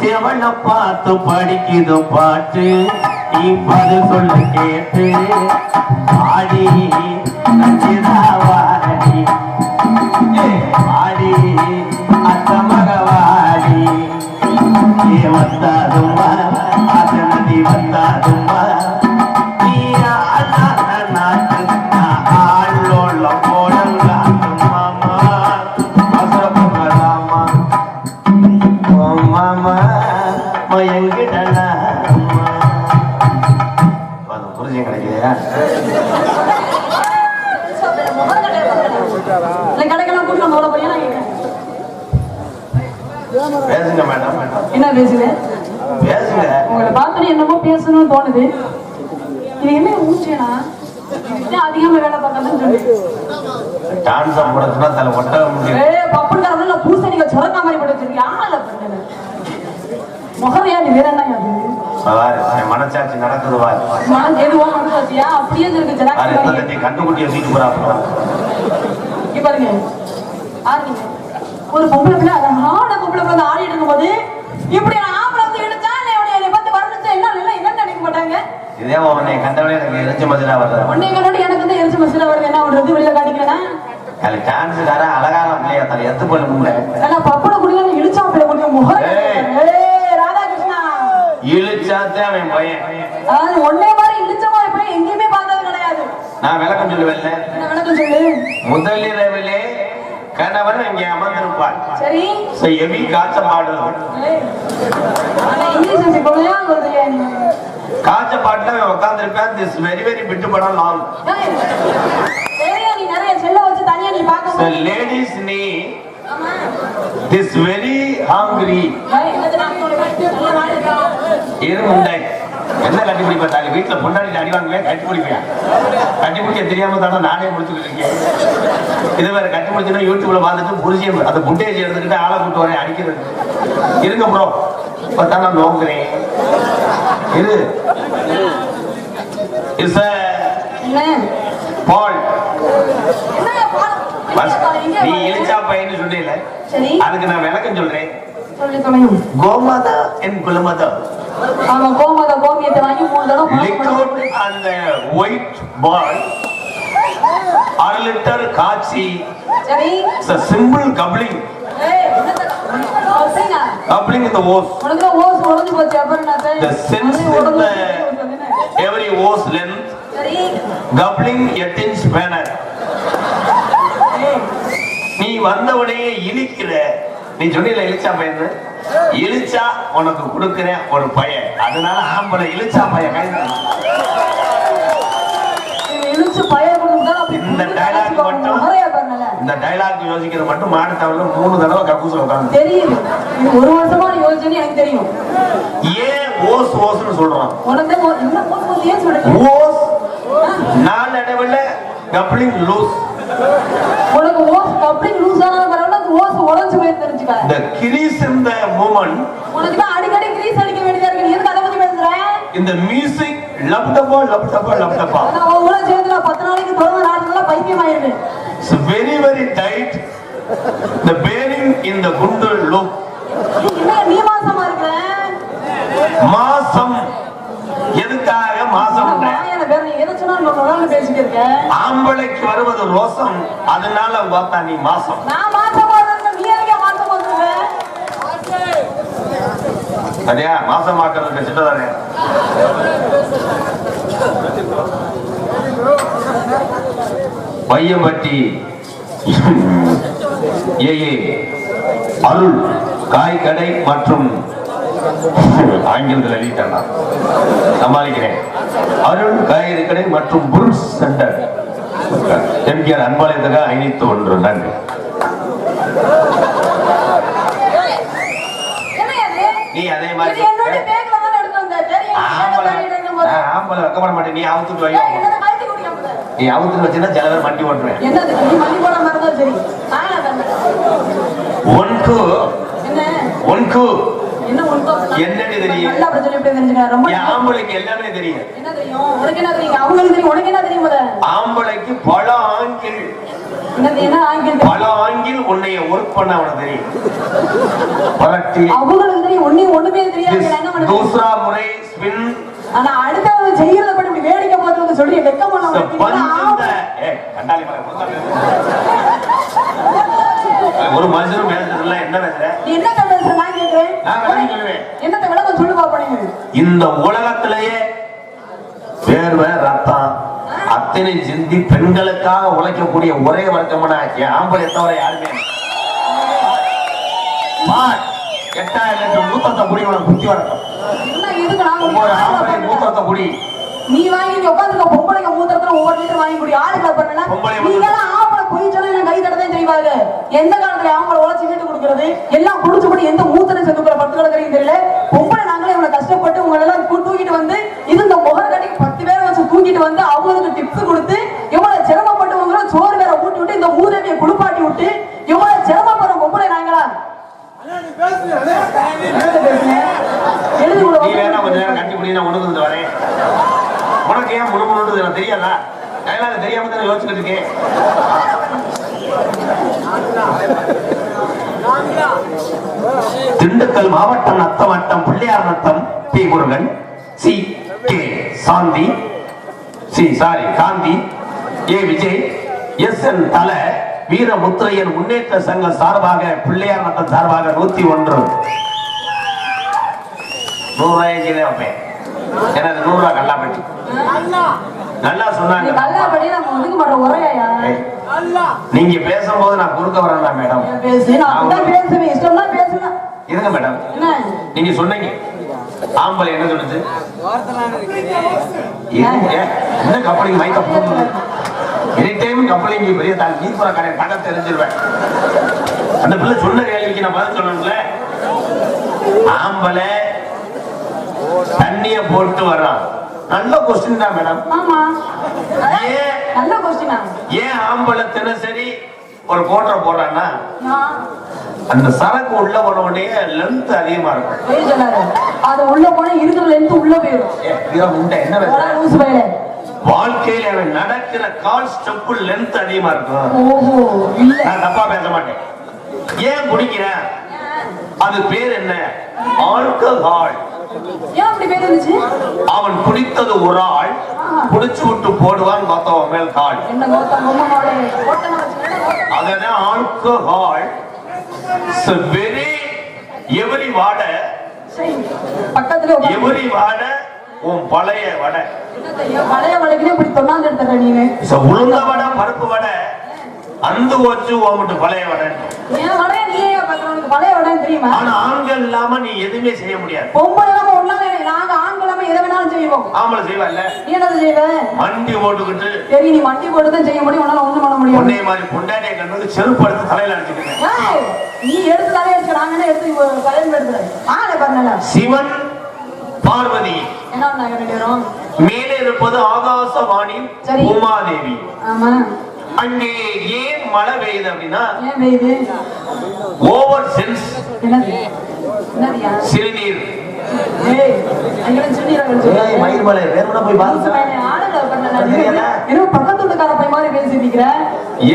செவன பார்த்து படிக்குது பாட்டு. இப்பது சொல்லு கேட்டு. ஆடி நஞ்சிதாவாடி பேசுங்க மேடம். என்ன பேசுது பேசுங்க. உங்களை பார்த்துட்டு என்னமோ பேசணும்னு தோணுது. இது என்ன இதுதான் அதிகமா வேலை பார்க்கறதுன்னு சொல்லி டான்ஸ் போடுறதுனா தலை ஒட்ட முடியும் ஏ பப்புன்காரதுல பூசணிக்க சுரங்கா மாதிரி போட்டு வச்சிருக்கீங்க. ஆள பண்ணல முகரையா நீ? வேற என்ன அது? பாரு, என் மனசாட்சி நடக்குது பாரு. எதுவோ அப்படியே இருக்கு ஜனாக்கு கண்டுக்குட்டியை பாருங்க. ஆரம்பிங்க ஒரு பொம்பளை பிள்ளை அழகான பொம்பளை பிள்ளை வந்து ஆடிட்டு இருக்கும்போது இப்படி நான் ஆம்பளை வந்து எடுத்தா இல்லை உன்னை என்னை பார்த்து வரணுச்சா என்ன இல்லை என்ன நினைக்க மாட்டாங்க. இதே உன்னை கண்டவனே எனக்கு எரிச்ச மதுரா வருது. உன்னை கண்டோட எனக்கு வந்து எரிச்சு மசில வருது. என்ன பண்றது? வெளியில காட்டிக்கிறேன்னா அது டான்ஸுக்கார அழகான பிள்ளையா தலை எத்து பண்ண முடியல ஆனா பப்பட குடிக்கலாம் இழுச்சா பிள்ளை குடிக்க முகம் ராதாகிருஷ்ணா. இழுச்சாத்தே அவன் பையன். அதாவது ஒன்னே மாதிரி இழுச்சமா இப்ப எங்கேயுமே பார்த்தது கிடையாது. நான் விளக்கம் சொல்லுவேன்ல என்ன விளக்கம் சொல்லு? முதலிரவிலே கணவன் இங்கே அமர்ந்திருப்பார். சரி. எவி காய்ச்ச மாடு காய்ச்ச பாட்டுல அவன் உட்காந்துருப்பேன் திஸ் வெரி வெரி பிட்டு படம் லாங். சரியா நீ திஸ் வெரி இருக்கா? இரு முண்டை என்ன கட்டி பிடிப்பா வீட்டுல பொண்டாடி அடி வாங்குவேன் கட்டி பிடிப்பியா? கட்டி பிடிக்க தெரியாம தானே நானே முடிச்சுக்கிட்டு இருக்கேன் இது வேற கட்டி பிடிச்சுன்னா யூடியூப்ல பார்த்துட்டு புரிஞ்சியம் அந்த புண்டேஜ் எடுத்துக்கிட்டு ஆளை கூட்டு வரேன் அடிக்கிறது. இருங்க ப்ரோ இப்பதான் நான் நோங்குறேன். இது இஸ் பால் நீ பால்? இழிச்சா பையன்னு சொன்னீல அதுக்கு நான் விளக்கம் சொல்றேன். கோமாதா என் குலமாதா? ஆமா கோமத கோமியத்தை வாங்கி மூணு தடவை பால் and white ball. அரை லிட்டர் காய்ச்சி. சரி. In the hose. உனக்கு தான் ஓசு உடைஞ்சு போச்சு அப்புறம் அது? In உடைஞ்சு length. சரி. Coupling 8 inch banner. ஏய், நீ வந்தவுடனே இழிக்கிற நீ சொன்னில இழிச்சா பையன் இழிச்சா உனக்கு கொடுக்கிறேன் ஒரு பையன். அதனால ஆம்பளை இழிச்சா பையன் கை இந்த மட்டும் இந்த டைலாக் யோசிக்கிறது மட்டும் தவிர மூணு தடவை உட்காந்து ஒரு வருஷமா எனக்கு தெரியும். ஏன் ஓஸ் ஓஸ்னு சொல்றான்? ஓஸ் நாளடைவில் கப்ளிங் லூஸ். உனக்கு லூஸ் பரவாயில்ல அது ஓசு உடைஞ்சு போய் தெரிஞ்சுக்க the கிரீஸ் இந்த மியூசிக் லப்டப்பா லப்டப்பா லப்டப்பா ஆனா உன் கூட சேர்ந்து நான் பத்து நாளைக்கு தொடர்ந்து நாட்டுல பைத்தியம் ஆயிருவேன் it's very very tight the bearing in the குண்டு லுக் என்ன நீ மாசமா இருக்கிற மாசம். எதுக்காக மாசம் ஆம்பளைக்கு வருவது ரோசம். அதனால பார்த்தா நீ மாசம். நான் மாசமா இருக்கேன் நீ எதுக்கே மாசமா இருக்க அடையா மாசம் மாக்கிறது சின்னதானே? பையம்பட்டி. ஏஏ அருள் காய் கடை மற்றும் ஆங்கிலத்தில் எழுதிட்டேன்? சமாளிக்கிறேன். அருள் காய்கறி கடை மற்றும் புருஷ் சென்டர். எம்ஜிஆர் அன்பாளையத்துக்கு ஐநூத்தி ஒன்று நன்றி என்ன அது நீ அதே மாதிரி ஆம்பளை வைக்கப்பட மாட்டேன். நீ அவுத்துட்டு வை. நீ அவுத்துல வச்சுன்னா சில பேர் மண்டி ஓட்டுவேன். ஒன்கு ஒன்கு என்னன்னு தெரியும்? ஆம்பளைக்கு எல்லாமே தெரியும். ஆம்பளைக்கு பல ஆங்கிலம் பல ஆங்கிள் உன்னைய ஒர்க் பண்ண அவனுக்கு தெரியும். பரட்டி அவங்களுக்கு தெரியும் ஒண்ணு ஒண்ணுமே தெரியாது. நான் என்ன பண்ணுவேன் தூசரா முறை ஸ்பின் ஆனா அடுத்தவங்க செய்யறத பத்தி இப்படி வேடிக்கை பார்த்து சொல்லி வெக்கம் பண்ண கண்டாலி. ஒரு மனுஷனும் பேசுறதுல என்ன பேசுற என்ன பேசுற? நான் கேக்குறேன். என்னத்தை விளக்கம் சொல்லு பாப்பா இந்த உலகத்திலேயே அத்தனை சிந்தி பெண்களுக்காக உழைக்கக்கூடிய ஒரே வர்க்கம்னா என் ஆம்பளை தவிர யாருமே? எட்டாயிரம் லிட்டர் மூத்தத்தை குடி உனக்கு புத்தி நான் ஒவ்வொரு ஆம்பளை மூத்தத்தை குடி நீ வாங்கி நீ உட்காந்துக்க பொம்பளைங்க ஒவ்வொரு லிட்டர் வாங்கி குடி. பண்ணல. பொம்பளை நீங்க எல்லாம் ஆம்பளை போய் சொன்னா கை தட்டதான் எந்த காலத்துல ஆம்பளை உழைச்சி வீட்டு கொடுக்கறது? எல்லாம் குடிச்சுபடி எந்த மூத்திரம் செதுக்குற பத்து கிடக்குறீங்க தெரியல? பொம்பளை நாங்களே இவ்வளவு கஷ்டப்பட்டு உங்களை எல்லாம் தூக்கிட்டு வந்து இது இந்த முகர கட்டிக்கு பத்து பேரை வச்சு தூக்கிட்டு வந்து அவங்களுக்கு டிப்ஸ் கொடுத்து எவ்வளவு சிரமப்பட்டவங்களும் சோறு வேற ஊட்டி விட்டு இந்த மூதவியை குளிப்பாட்டி விட்டு எவ்வளவு சிரமப்படுற பொம்பளை நாங்களா எழுதி நீ வேணா கொஞ்ச கொடு நேரம் கட்டி குடி நான் உனக்கு வந்து வரேன் உனக்கு ஏன் எனக்கு தெரியாதா? டைலாக் தெரியாம தானே யோசிச்சுட்டு இருக்கேன். திண்டுக்கல் மாவட்டம் நத்தம் வட்டம் Pillaiyar Natham P. Murugan C. K. Shanthi C. Sorry Gandhi A. Vijay S. N. தல வீரமுத்திரையன் முன்னேற்ற சங்க சார்பாக பிள்ளையார் நத்தம் சார்பாக நூத்தி ஒன்று. நூறு ரூபாய்க்கு வைப்பேன் ஏன்னா நூறு ரூபாய் கல்லாப்பட்டி. நல்லா சொன்னாங்க. நீங்க பேசும்போது நான் குறுக்க வரேன் மேடம். இருங்க மேடம். நீங்க சொன்னீங்க. ஆம்பளை என்ன இருங்க. என்ன கப்பலிங் மைக்க போகுது எனி டைம் கப்பலிங் பெரிய தான் நீ போற கடை தெரிஞ்சிருவேன் அந்த பிள்ளை சொன்ன கேள்விக்கு நான் பதில் சொல்லணும்ல? ஆம்பளை தண்ணிய போட்டு வர்றான். நல்ல கொஸ்டின் தான் மேடம் ஆமா. நல்ல கொஸ்டினா ஏன் ஆம்பளை தினசரி ஒரு கோட்டரை போடுறான்னா நான் அந்த சரக்கு உள்ள போன உடனே லென்த் அதிகமா இருக்கும். அது உள்ள போனா இருக்கிற லென்த் உள்ள போயிடும். என்ன வாழ்க்கையில அவன் நடக்கிற கால் ஸ்டெப் லென்த் அதிகமா இருக்கும். நான் தப்பா பேச மாட்டேன். ஏன் குடிக்கிறேன்? அது பேர் என்ன? ஆல்கஹால். அவன் குடித்தது ஒரு ஆள் குடிச்சு விட்டு போடுவான் மத்தவன் மேல் கால் அதனால ஆல்கஹால் வெரி எவரி வாட எவரி வாட உன் பழைய வடை. பழைய வழக்கிலே இப்படி தொண்ணாந்து எடுத்துற உளுந்த வடை பருப்பு வடை அந்த வச்சு உங்ககிட்ட பழைய வடை வடைய பாக்குறவனுக்கு பழைய வடைன்னு தெரியுமா? ஆனா ஆண்கள் இல்லாம நீ எதுவுமே செய்ய முடியாது. பொம்பளை இல்லாம நாங்க ஆண்கள் இல்லாம எதை வேணாலும் செய்வோம். ஆம்பளை செய்வல்ல நீ என்னது செய்வ? வண்டி ஓட்டுக்கிட்டு சரி நீ வண்டி போட்டு தான் செய்ய முடியும். உன்னால ஒண்ணும் பண்ண முடியும் மாதிரி பொண்டாட்டியை செருப்பு எடுத்து தலையில அடிச்சுக்கிறேன் ஏய், நீ எடுத்து தலையை எடுத்து நாங்க எடுத்து கல்யாணம் எடுத்துறேன் ஆளை பண்ணல சிவன் பார்வதி. என்ன மேலே இருப்பது ஆகாசவாணி. உமாதேவி. ஆமா. அங்கே ஏன் மழை பெய்யுது அப்படின்னா ஓவர் சென்ஸ் சிறுநீர். ஏய் அங்கே சின்னீரா ஏய், மயில் மலை வேற போய் பாருங்க. பக்கத்து வீட்டுக்கார பையன் மாதிரி பேசிட்டு இருக்கிற?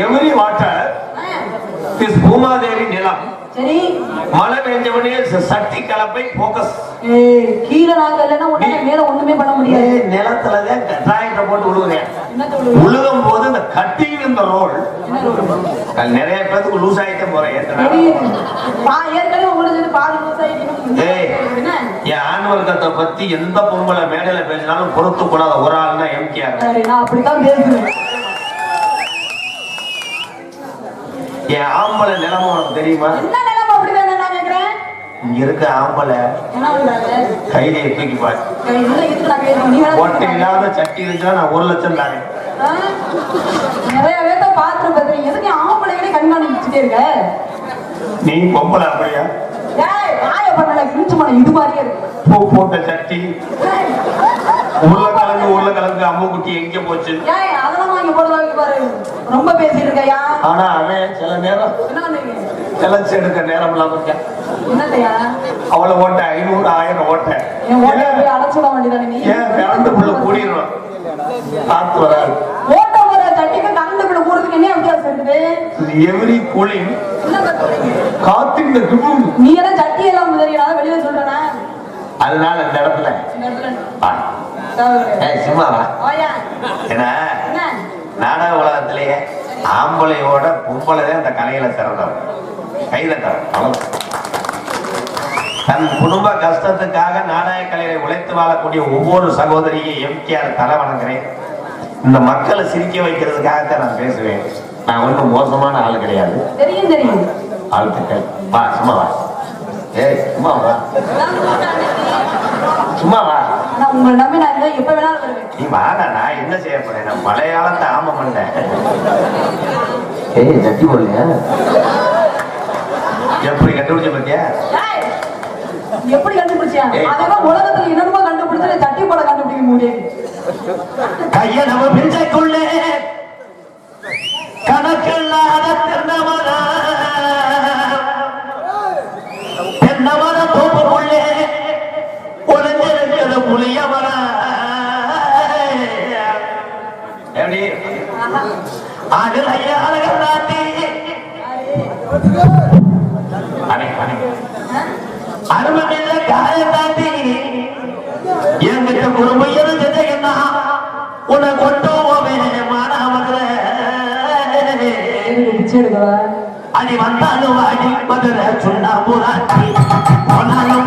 எவ்ரி வாட்டர் இஸ் பூமாதேவி நிலம். சரி. மழை பெஞ்சவனே சக்தி கலப்பை போக்கஸ் கீழே நாங்க இல்லைன்னா உடனே மேல ஒண்ணுமே பண்ண முடியாது. நிலத்துலதான் டிராக்டர் போட்டு சொல்லுங்க உழுகும் போது இந்த கட்டிங் இந்த ரோல். நிறைய பேருக்கு லூஸ் ஆயிட்டே போறேன் என் ஆண் வர்க்கத்தை பத்தி எந்த பொம்பளை மேடையில பேசினாலும் பொறுத்து கூடாத ஒரு எம்கேஆர். நான் அப்படித்தான் பேசுவேன். என் ஆம்பளை நிலைமை உனக்கு தெரியுமா என்ன நிலைமை அப்படிதான் நான் கேக்குறேன் இங்க இருக்க ஆம்பளை கையிலே தூக்கி பாரு ஒட்டை இல்லாத சட்டி இருந்தா நான் ஒரு லட்சம் தானே ஆ? நிறைய பேர்த்த பாத்துறீங்க எதுக்கு ஆம்பளைகளே கண்காணிச்சுட்டே இருக்க? நீ பொம்பளை அப்படியா? போட்ட சட்டி உருளைக்கிழங்கு உருளைக்கிழங்கு அம்மு குட்டி எங்க போச்சு? அதெல்லாம் ரொம்ப பேசிட்டு இருக்கையா? ஆனா அவன் சில நேரம் என்ன கிளச்சி எடுக்க நேரம் இல்லாம இருக்கேன். அவளை ஓட்ட ஐநூறு ஆயிரம் ஓட்ட. ஏன்? கரண்ட் புள்ள கூடிடுறோம் காத்து வராது. என்ன எவ்ரி கூலிங். என்ன காத்தின் ரிமூவ் நீ எல்லாம் சட்டி எல்லாம் வெளியில சொல்றேனா? அதனால இந்த இடத்துல. இந்த சும்மா ஏன்னா என்ன? நாடக உலகத்திலேயே ஆம்பளையோட பொம்பளை தான் இந்த கலையில சிறந்தவன். அவ்வளவு தன் குடும்ப கஷ்டத்துக்காக நாடக கலையை உழைத்து வாழக்கூடிய ஒவ்வொரு சகோதரியும் எம்கேஆர் தலை வணங்குறேன். இந்த மக்களை சிரிக்க வைக்கிறதுக்காகத்தான் நான் பேசுவேன். நான் ஒன்றும் மோசமான ஆள் கிடையாது. தெரியும் தெரியும். ஆளுத்துக்கள் வா சும்மா வா. ஏய் சும்மா வா. சும்மா வா. நீ வாடா நான் என்ன செய்ய போறேன்? நான் காலத்தை ஆம பண்ணேன். ஏய் ஜட்டி போடலையா? எப்படி கண்டுபிடிச்ச பத்தியா எப்படி கண்டுபிடிச்சியா. அதெல்லாம் உலகத்துல என்னமோ கண்டுபிடிச்சு தட்டி போட கண்டுபிடிக்க முடியாது கைய நம்ம பிஞ்சைக்குள்ளே கணக்கில்லாத தென்னமர தென்னமர தோப்புக்குள்ளே ஒளிஞ்சிருக்கிற புளிய மர எப்படி? ஆஹா. என்கிட்ட குடும்பம் என்ன? உன்னை கொண்டு பிச்சை எடுக்கவா அடி வந்தாலும் வாடி மதுரை சொன்னா புராட்டி போனாலும்